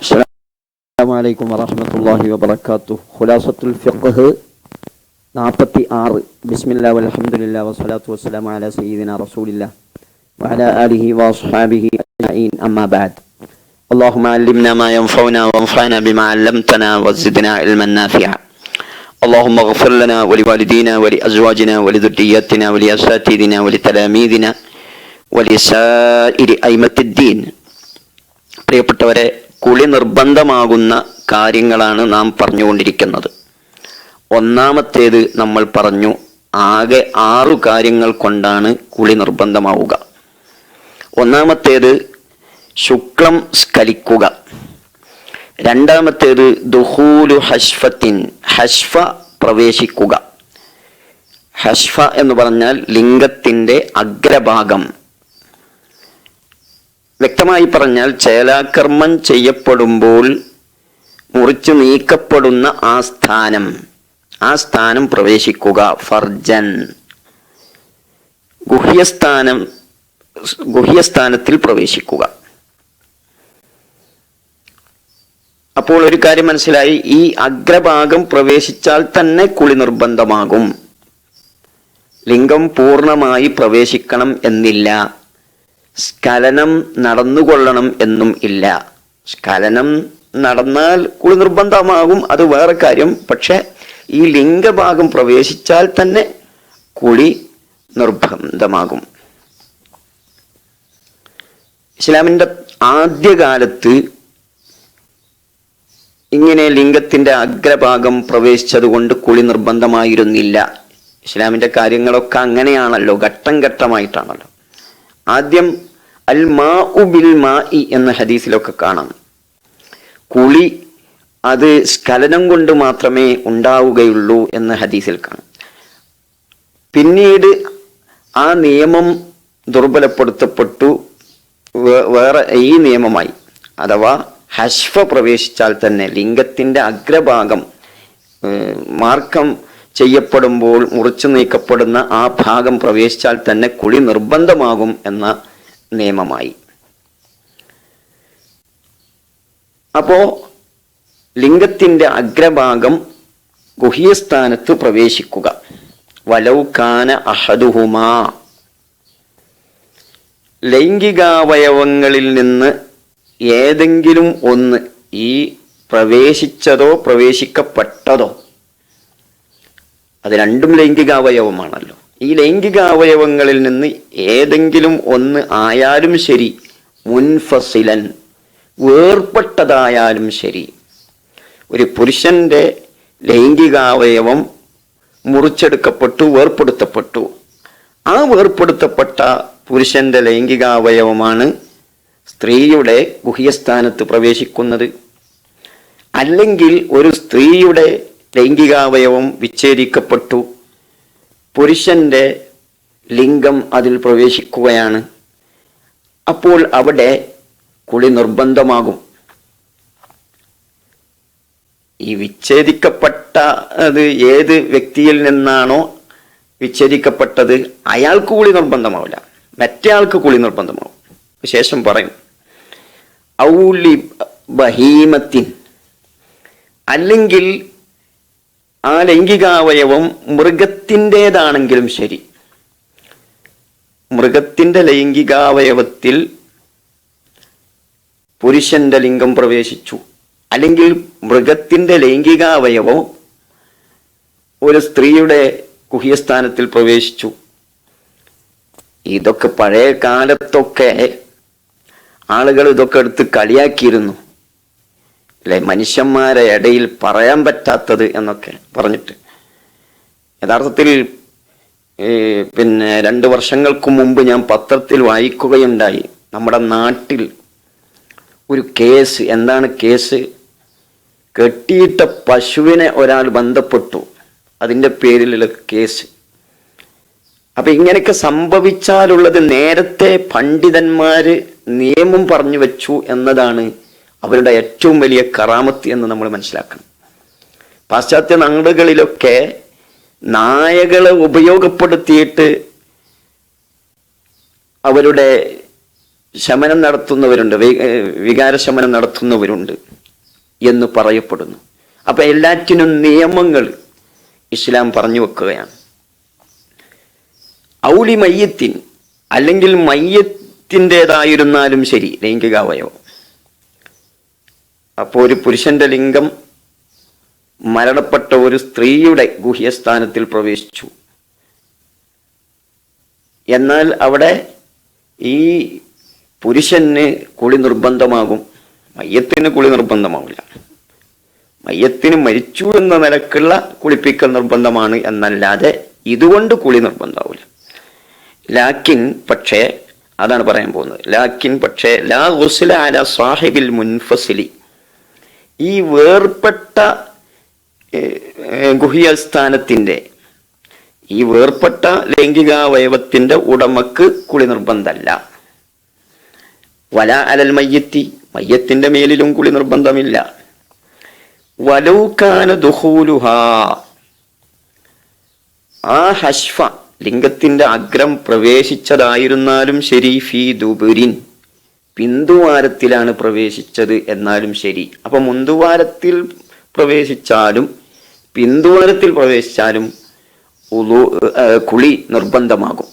السلام عليكم ورحمة الله وبركاته خلاصة الفقه നാൽപ്പത്തി ആറ് ബിസ്മില്ല വലഹമുല്ല വസ്സലാത്തു വസ്സലാം അല സയ്യിദിന റസൂലില്ല وعلى آله وأصحابه أجمعين أما بعد اللهم علمنا ما ينفعنا وانفعنا بما علمتنا وزدنا علما نافعا اللهم اغفر لنا ولوالدينا ولأزواجنا ولذرياتنا ولأساتذتنا ولتلاميذنا ولسائر أئمة الدين പ്രിയപ്പെട്ടവരെ കുളി നിർബന്ധമാകുന്ന കാര്യങ്ങളാണ് നാം പറഞ്ഞുകൊണ്ടിരിക്കുന്നത്. ഒന്നാമത്തേത് നമ്മൾ പറഞ്ഞു ആകെ ആറു കാര്യങ്ങൾ കൊണ്ടാണ് കുളി നിർബന്ധമാവുക. ഒന്നാമത്തേത് ശുക്ലം സ്കലിക്കുക. രണ്ടാമത്തേത് ദുഹൂലു ഹഷ്ഫത്തിൻ ഹഷ്ഫ പ്രവേശിക്കുക. ഹഷ്ഫ എന്ന് പറഞ്ഞാൽ ലിംഗത്തിന്റെ അഗ്രഭാഗം. വ്യക്തമായി പറഞ്ഞാൽ ചേലാകർമ്മം ചെയ്യപ്പെടുമ്പോൾ മുറിച്ചു നീക്കപ്പെടുന്ന ആ സ്ഥാനം ആ സ്ഥാനം പ്രവേശിക്കുക ഫർജൻ. ഗുഹ്യസ്ഥാനം ഗുഹ്യസ്ഥാനത്തിൽ പ്രവേശിക്കുക. അപ്പോൾ ഒരു കാര്യം മനസ്സിലായി ഈ അഗ്രഭാഗം പ്രവേശിച്ചാൽ തന്നെ കുളി നിർബന്ധമാകും. ലിംഗം പൂർണമായി പ്രവേശിക്കണം എന്നില്ല. സ്ഖലനം നടന്നുകൊള്ളണം എന്നും ഇല്ല. സ്ഖലനം നടന്നാൽ കുളി നിർബന്ധമാകും അത് വേറെ കാര്യം. പക്ഷെ ഈ ലിംഗഭാഗം പ്രവേശിച്ചാൽ തന്നെ കുളി നിർബന്ധമാകും. ഇസ്ലാമിന്റെ ആദ്യകാലത്ത് ഇങ്ങനെ ലിംഗത്തിന്റെ അഗ്രഭാഗം പ്രവേശിച്ചതുകൊണ്ട് കുളി നിർബന്ധമായിരുന്നില്ല. ഇസ്ലാമിന്റെ കാര്യങ്ങളൊക്കെ അങ്ങനെയാണല്ലോ ഘട്ടം ഘട്ടമായിട്ടാണല്ലോ. ആദ്യം അൽ മാ ബിൽ മാ എന്ന ഹദീസിലൊക്കെ കാണാം. കുളി അത് സ്ഖലനം കൊണ്ട് മാത്രമേ ഉണ്ടാവുകയുള്ളൂ എന്ന് ഹദീസിൽ കാണാം. പിന്നീട് ആ നിയമം ദുർബലപ്പെടുത്തപ്പെട്ടു. വേറെ ഈ നിയമമായി. അഥവാ ഹഷ്ഫ പ്രവേശിച്ചാൽ തന്നെ ലിംഗത്തിന്റെ അഗ്രഭാഗം മാർക്കം ചെയ്യപ്പെടുമ്പോൾ മുറിച്ചു നീക്കപ്പെടുന്ന ആ ഭാഗം പ്രവേശിച്ചാൽ തന്നെ കുളി നിർബന്ധമാകും എന്ന നിയമമായി. അപ്പോ ലിംഗത്തിന്റെ അഗ്രഭാഗം ഗുഹ്യസ്ഥാനത്ത് പ്രവേശിക്കുക. വലൗകാന അഹദുഹുമാ. ലൈംഗികാവയവങ്ങളിൽ നിന്ന് ഏതെങ്കിലും ഒന്ന് ഈ പ്രവേശിച്ചതോ പ്രവേശിക്കപ്പെട്ടതോ. അത് രണ്ടും ലൈംഗികാവയവമാണല്ലോ. ഈ ലൈംഗിക അവയവങ്ങളിൽ നിന്ന് ഏതെങ്കിലും ഒന്ന് ആയാലും ശരി മുൻഫസിലൻ വേർപെട്ടതായാലും ശരി. ഒരു പുരുഷന്റെ ലൈംഗികാവയവം മുറിച്ചെടുക്കപ്പെട്ടു വേർപ്പെടുത്തപ്പെട്ടു. ആ വേർപ്പെടുത്തപ്പെട്ട പുരുഷന്റെ ലൈംഗികാവയവമാണ് സ്ത്രീയുടെ ഗുഹ്യസ്ഥാനത്ത് പ്രവേശിക്കുന്നത്. അല്ലെങ്കിൽ ഒരു സ്ത്രീയുടെ ലൈംഗികാവയവം വിച്ഛേദിക്കപ്പെട്ടു പുരുഷന്റെ ലിംഗം അതിൽ പ്രവേശിക്കുകയാണ്. അപ്പോൾ അവിടെ കുളി നിർബന്ധമാകും. ഈ വിച്ഛേദിക്കപ്പെട്ട അത് ഏത് വ്യക്തിയിൽ നിന്നാണോ വിച്ഛേദിക്കപ്പെട്ടത് അയാൾക്ക് കുളി നിർബന്ധമാവില്ല. മറ്റേ ആൾക്ക് കുളി നിർബന്ധമാവും. ശേഷം പറയും. ഔലി ബഹീമത്തിൻ അല്ലെങ്കിൽ ആ ലൈംഗികാവയവം മൃഗത്തിന്റെതാണെങ്കിലും ശരി. മൃഗത്തിന്റെ ലൈംഗികാവയവത്തിൽ പുരുഷന്റെ ലിംഗം പ്രവേശിച്ചു. അല്ലെങ്കിൽ മൃഗത്തിന്റെ ലൈംഗികാവയവം ഒരു സ്ത്രീയുടെ കുഹ്യസ്ഥാനത്തിൽ പ്രവേശിച്ചു. ഇതൊക്കെ പഴയ കാലത്തൊക്കെ ആളുകൾ ഇതൊക്കെ എടുത്ത് കളിയാക്കിയിരുന്നു. അല്ലെ മനുഷ്യന്മാരെ ഇടയിൽ പറയാൻ പറ്റാത്തത് എന്നൊക്കെ പറഞ്ഞിട്ട്. യഥാർത്ഥത്തിൽ പിന്നെ രണ്ട് വർഷങ്ങൾക്ക് മുമ്പ് ഞാൻ പത്രത്തിൽ വായിക്കുകയുണ്ടായി. നമ്മുടെ നാട്ടിൽ ഒരു കേസ് എന്താണ് കേസ്? കെട്ടിയിട്ട പശുവിനെ ഒരാൾ ബന്ധപ്പെട്ടു. അതിന്റെ പേരിലുള്ള കേസ്. അപ്പൊ ഇങ്ങനെയൊക്കെ സംഭവിച്ചാലുള്ളത് നേരത്തെ പണ്ഡിതന്മാര് നിയമം പറഞ്ഞു വെച്ചു എന്നതാണ് അവരുടെ ഏറ്റവും വലിയ കറാമത്ത് എന്ന് നമ്മൾ മനസ്സിലാക്കണം. പാശ്ചാത്യ നാടുകളിലൊക്കെ നായകളെ ഉപയോഗപ്പെടുത്തിയിട്ട് അവരുടെ ശമനം നടത്തുന്നവരുണ്ട് വികാരശമനം ശമനം നടത്തുന്നവരുണ്ട് എന്ന് പറയപ്പെടുന്നു. അപ്പൊ എല്ലാറ്റിനും നിയമങ്ങൾ ഇസ്ലാം പറഞ്ഞു വെക്കുകയാണ്. ഔലി മയ്യത്തിൻ അല്ലെങ്കിൽ മയ്യത്തിന്റെതായിരുന്നാലും ശരി ലൈംഗികാവയവം. അപ്പോൾ ഒരു പുരുഷന്റെ ലിംഗം മരണപ്പെട്ട ഒരു സ്ത്രീയുടെ ഗുഹ്യസ്ഥാനത്തിൽ പ്രവേശിച്ചു. എന്നാൽ അവിടെ ഈ പുരുഷന് കുളി നിർബന്ധമാകും മയ്യത്തിന് കുളി നിർബന്ധമാവില്ല. മയ്യത്തിന് മരിച്ചു എന്ന നിലക്കുള്ള കുളിപ്പിക്കൽ നിർബന്ധമാണ് എന്നല്ലാതെ ഇതുകൊണ്ട് കുളി നിർബന്ധമാവില്ല. ലാക്കിൻ പക്ഷേ അതാണ് പറയാൻ പോകുന്നത്. ലാക്കിൻ പക്ഷേ ലാ ഗുസ്ല അല സാഹിബിൽ മുൻഫസിലി. ഈ വേർപ്പെട്ട ഏഹ്, സ്ഥാനത്തിന്റെ ഈ വേർപ്പെട്ട ലൈംഗികാവയവത്തിന്റെ ഉടമക്ക് കുളി നിർബന്ധമല്ല വല അലൽ മയ്യത്തി മയ്യത്തിന്റെ മേലിലും കുളി നിർബന്ധമില്ല വലൗകാന ദുഹൂലുഹ. ആ ഹഷ്ഫ ലിംഗത്തിന്റെ അഗ്രം പ്രവേശിച്ചതായിരുന്നാലും ശരി ഫി ദുബുരിൻ. പിന്തുവാരത്തിലാണ് പ്രവേശിച്ചത് എന്നാലും ശരി. അപ്പൊ മുന്തുവാരത്തിൽ പ്രവേശിച്ചാലും പിന്തുവാരത്തിൽ പ്രവേശിച്ചാലും ഉളു കുളി നിർബന്ധമാകും.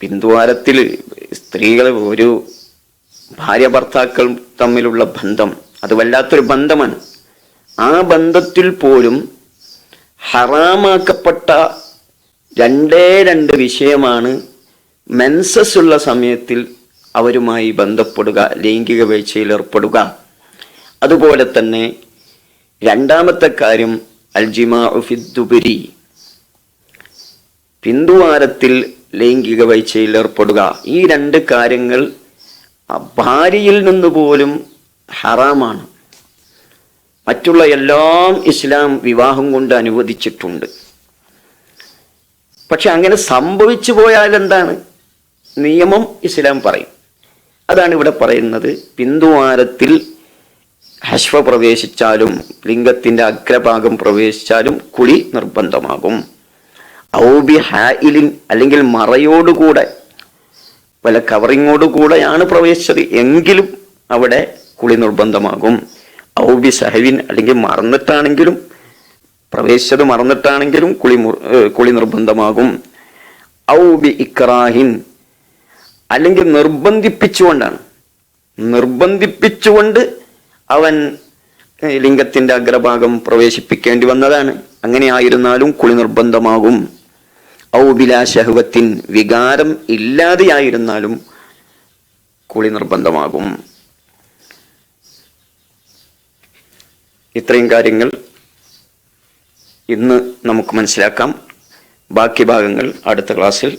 പിന്തുവാരത്തിൽ സ്ത്രീകൾ ഒരു ഭാര്യ ഭർത്താക്കൾ തമ്മിലുള്ള ബന്ധം അത് വല്ലാത്തൊരു ബന്ധമാണ്. ആ ബന്ധത്തിൽ പോലും ഹറാമാക്കപ്പെട്ട രണ്ടേ രണ്ട് വിഷയമാണ് മെൻസസ് ഉള്ള സമയത്തിൽ അവരുമായി ബന്ധപ്പെടുക ലൈംഗിക വീഴ്ചയിൽ ഏർപ്പെടുക. അതുപോലെ തന്നെ രണ്ടാമത്തെ കാര്യം അൽജിമാ ഫിദ്ദുബരി. പിന്തുവാരത്തിൽ ലൈംഗിക വീഴ്ചയിൽ ഏർപ്പെടുക. ഈ രണ്ട് കാര്യങ്ങൾ ഭാര്യയിൽ നിന്ന് പോലും ഹറാമാണ്. മറ്റുള്ള എല്ലാം ഇസ്ലാം വിവാഹം കൊണ്ട് അനുവദിച്ചിട്ടുണ്ട്. പക്ഷെ അങ്ങനെ സംഭവിച്ചു പോയാൽ എന്താണ്? നിയമം ഇസ്ലാം പറയും. അതാണ് ഇവിടെ പറയുന്നത്. പിന്തുവാരത്തിൽ ഹശ്വ പ്രവേശിച്ചാലും ലിംഗത്തിന്റെ അഗ്രഭാഗം പ്രവേശിച്ചാലും കുളി നിർബന്ധമാകും. ഔബി ഹായിലിൻ അല്ലെങ്കിൽ മറയോടുകൂടെ വല്ല കവറിങ്ങോടുകൂടെയാണ് പ്രവേശിച്ചത്. എങ്കിലും അവിടെ കുളി നിർബന്ധമാകും. ഔബി സഹവിൻ അല്ലെങ്കിൽ മറന്നിട്ടാണെങ്കിലും പ്രവേശിച്ചത് മറന്നിട്ടാണെങ്കിലും കുളി കുളി നിർബന്ധമാകും. ഔബി ഇക്രാഹിൻ അല്ലെങ്കിൽ നിർബന്ധിപ്പിച്ചുകൊണ്ടാണ്. നിർബന്ധിപ്പിച്ചുകൊണ്ട് അവൻ ലിംഗത്തിന്റെ അഗ്രഭാഗം പ്രവേശിപ്പിക്കേണ്ടി വന്നതാണ്. അങ്ങനെ ആയിരുന്നാലും കുളി നിർബന്ധമാകും. ഔബിലാ ശഹവത്തിൻ വികാരം ഇല്ലാതെയായിരുന്നാലും കുളി നിർബന്ധമാകും. ഇത്രയും കാര്യങ്ങൾ ഇന്ന് നമുക്ക് മനസ്സിലാക്കാം. ബാക്കി ഭാഗങ്ങൾ അടുത്ത ക്ലാസ്സിൽ